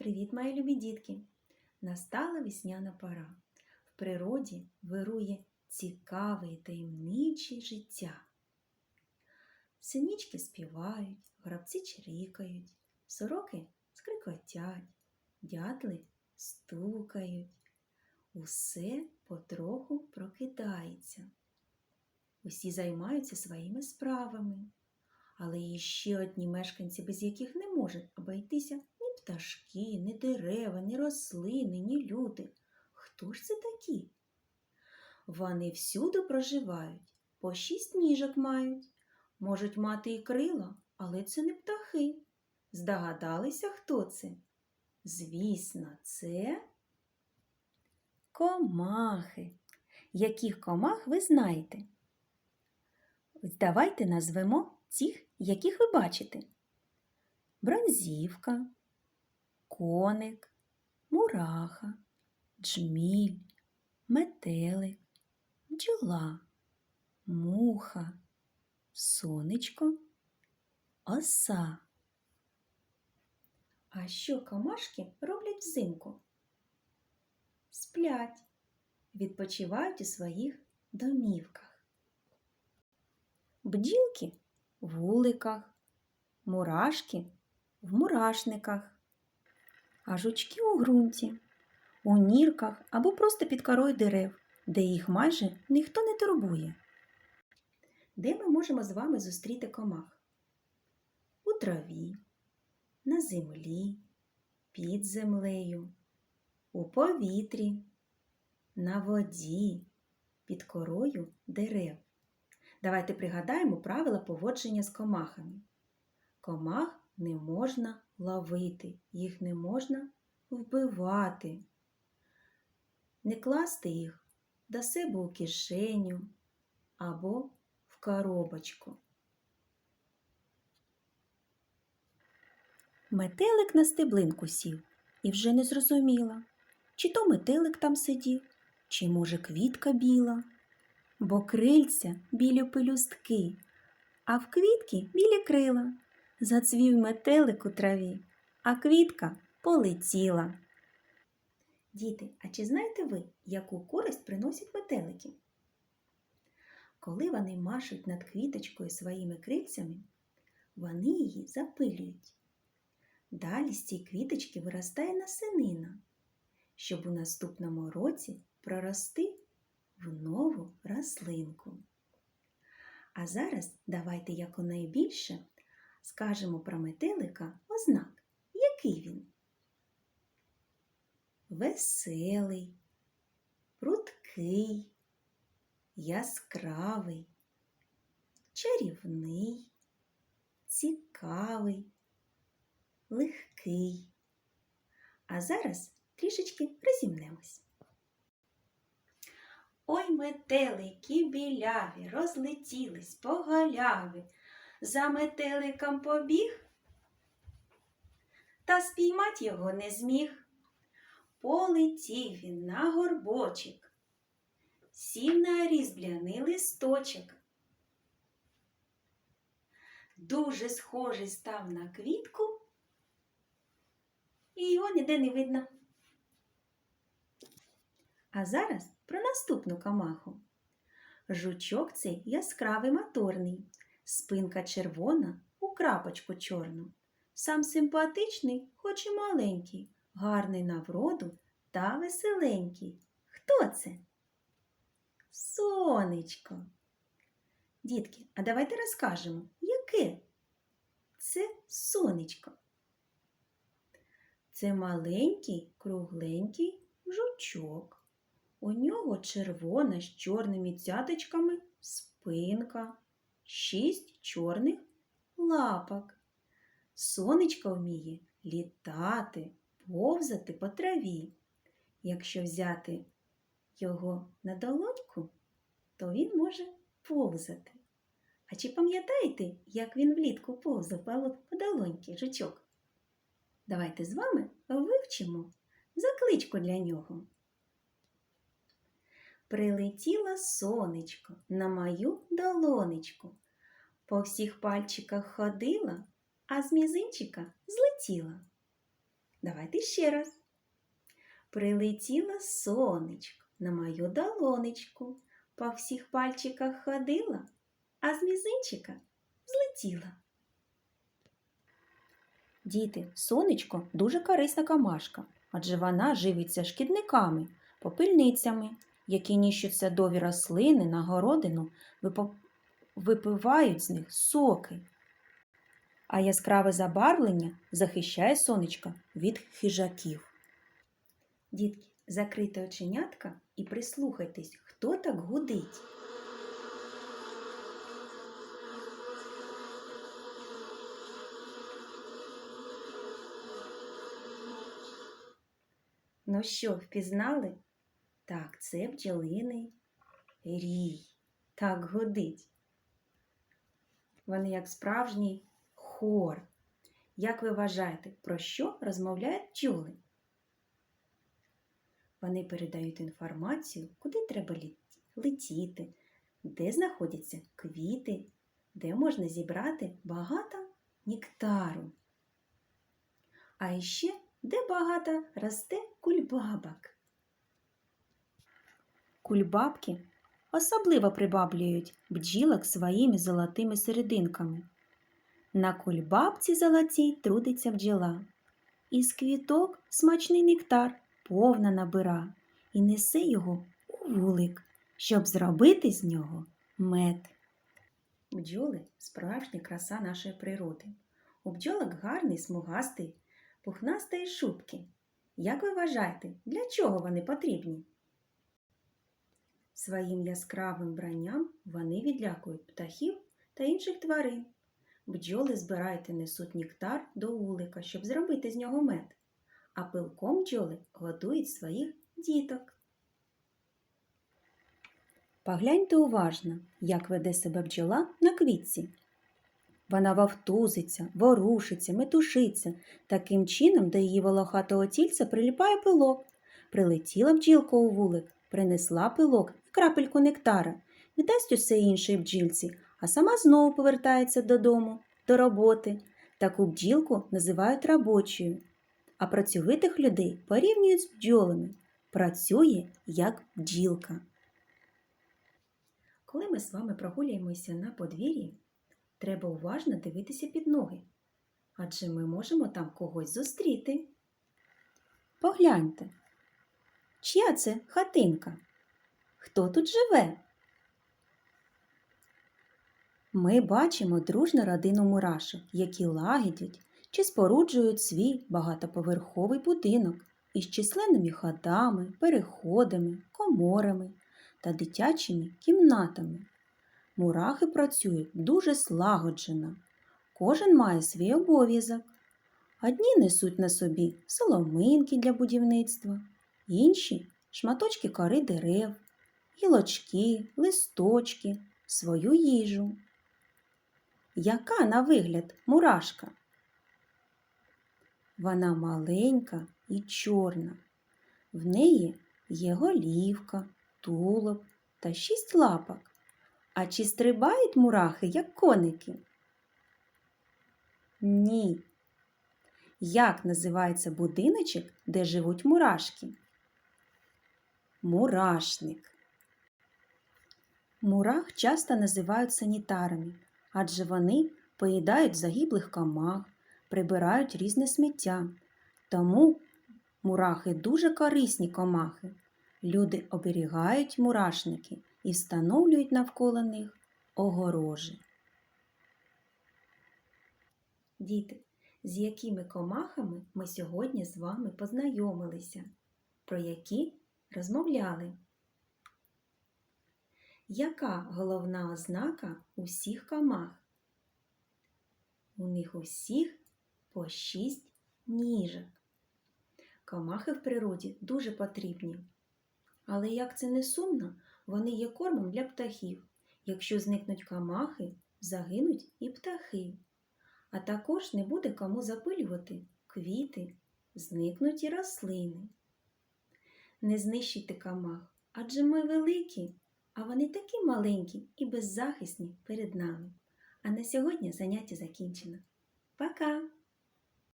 Привіт, мої любі дітки! Настала весняна пора. В природі вирує цікаве і таємниче життя. Синічки співають, грабці чирікають, сороки скрикотять, дятли стукають. Усе потроху прокидається. Усі займаються своїми справами. Але є ще одні мешканці, без яких не може обійтися пташки, ні дерева, ні рослини, ні люди. Хто ж це такі? Вони всюди проживають, по шість ніжок мають, можуть мати і крила, але це не птахи. Здогадалися, хто це? Звісно, це комахи. Яких комах ви знаєте? Давайте назвемо тих, яких ви бачите. Бронзівка, коник, мураха, джміль, метелик, бджола, муха, сонечко, оса. А що комашки роблять взимку? Сплять, відпочивають у своїх домівках. Бділки в вуликах, мурашки в мурашниках, а жучки у ґрунті, у нірках або просто під корою дерев, де їх майже ніхто не турбує. Де ми можемо з вами зустріти комах? У траві, на землі, під землею, у повітрі, на воді, під корою дерев. Давайте пригадаємо правила поводження з комахами. Комах не можна ловити, їх не можна вбивати, не класти їх до себе у кишеню або в коробочку. Метелик на стеблинку сів і вже не зрозуміла, чи то метелик там сидів, чи, може, квітка біла бо крильця білі пелюстки, а в квітки білі крила. Зацвів метелик у траві, а квітка полетіла. Діти, а чи знаєте ви, яку користь приносять метелики? Коли вони машуть над квіточкою своїми крильцями, вони її запилюють. Далі з цієї квіточки виростає насенина, щоб у наступному році прорости в нову рослинку. А зараз давайте яконайбільше скажемо про метелика ознак, який він. Веселий, пруткий, яскравий, чарівний, цікавий, легкий. А зараз трішечки розімнемось. Ой метелики біляві розлетілись по галяві, за метеликом побіг, та спіймать його не зміг. Полетів він на горбочок, сів на різбляний листочок. Дуже схожий став на квітку, і його ніде не видно. А зараз про наступну камаху. Жучок цей яскравий моторний, спинка червона у крапочку чорну. Сам симпатичний, хоч і маленький, гарний на вроду та веселенький. Хто це? Сонечко. Дітки, а давайте розкажемо, яке це сонечко. Це маленький кругленький жучок. У нього червона з чорними цяточками спинка, шість чорних лапок. Сонечко вміє літати, повзати по траві. Якщо взяти його на долоньку, то він може повзати. А чи пам'ятаєте, як він влітку повзав по долоньки жучок? Давайте з вами вивчимо закличку для нього. Прилетіло сонечко на мою долонечку. По всіх пальчиках ходила, а з мізинчика злетіла. Давайте ще раз. Прилетіло сонечко на мою долонечку, по всіх пальчиках ходила, а з мізинчика злетіла. Діти, сонечко дуже корисна камашка, адже вона живиться шкідниками, попильницями, які ніщуть садові рослини на городину, випивають з них соки. А яскраве забарвлення захищає сонечко від хижаків. Дітки, закрийте оченятка і прислухайтесь, хто так гудить. Ну що, впізнали? Так, це бджолиний рій. Так гудить. Вони як справжній хор. Як ви вважаєте, про що розмовляють бджоли? Вони передають інформацію, куди треба летіти, де знаходяться квіти, де можна зібрати багато нектару. А іще де багато росте кульбабок. Кульбабки особливо прибаблюють бджілок своїми золотими серединками. На кульбабці золотій трудиться бджола. Із квіток смачний нектар повна набира і несе його у вулик, щоб зробити з нього мед. Бджоли справжня краса нашої природи. У бджолок гарний смугастий, пухнастої шубки. Як ви вважаєте, для чого вони потрібні? Своїм яскравим бранням вони відлякують птахів та інших тварин. Бджоли збирають і несуть нектар до вулика, щоб зробити з нього мед, а пилком бджоли годують своїх діток. Погляньте уважно, як веде себе бджола на квітці. Вона вовтузиться, ворушиться, метушиться. Таким чином до її волохатого тільця приліпає пилок. Прилетіла бджілка у вулик, принесла пилок крапельку нектара, віддасть усе іншій бджілці, а сама знову повертається додому, до роботи. Таку бджілку називають робочою, а працьовитих людей порівнюють з бджолами. Працює як бджілка. Коли ми з вами прогулюємося на подвір'ї, треба уважно дивитися під ноги, адже ми можемо там когось зустріти. Погляньте, чия це хатинка? Хто тут живе? Ми бачимо дружну родину мурашок, які лагідять чи споруджують свій багатоповерховий будинок із численними ходами, переходами, коморами та дитячими кімнатами. Мурахи працюють дуже слагоджено. Кожен має свій обов'язок. Одні несуть на собі соломинки для будівництва, інші шматочки кори дерев, гілочки, листочки, свою їжу. Яка на вигляд мурашка? Вона маленька і чорна. В неї є голівка, тулуб та шість лапок. А чи стрибають мурахи, як коники? Ні. Як називається будиночок, де живуть мурашки? Мурашник. Мурах часто називають санітарами, адже вони поїдають загиблих комах, прибирають різне сміття. Тому мурахи дуже корисні комахи. Люди оберігають мурашники і встановлюють навколо них огорожі. Діти, з якими комахами ми сьогодні з вами познайомилися, про які розмовляли? Яка головна ознака усіх комах? У них усіх по шість ніжок. Комахи в природі дуже потрібні. Але як це не сумно, вони є кормом для птахів. Якщо зникнуть комахи, загинуть і птахи. А також не буде кому запилювати квіти, зникнуть і рослини. Не знищуйте комах, адже ми великі, а вони такі маленькі і беззахисні перед нами. А на сьогодні заняття закінчено. Пока!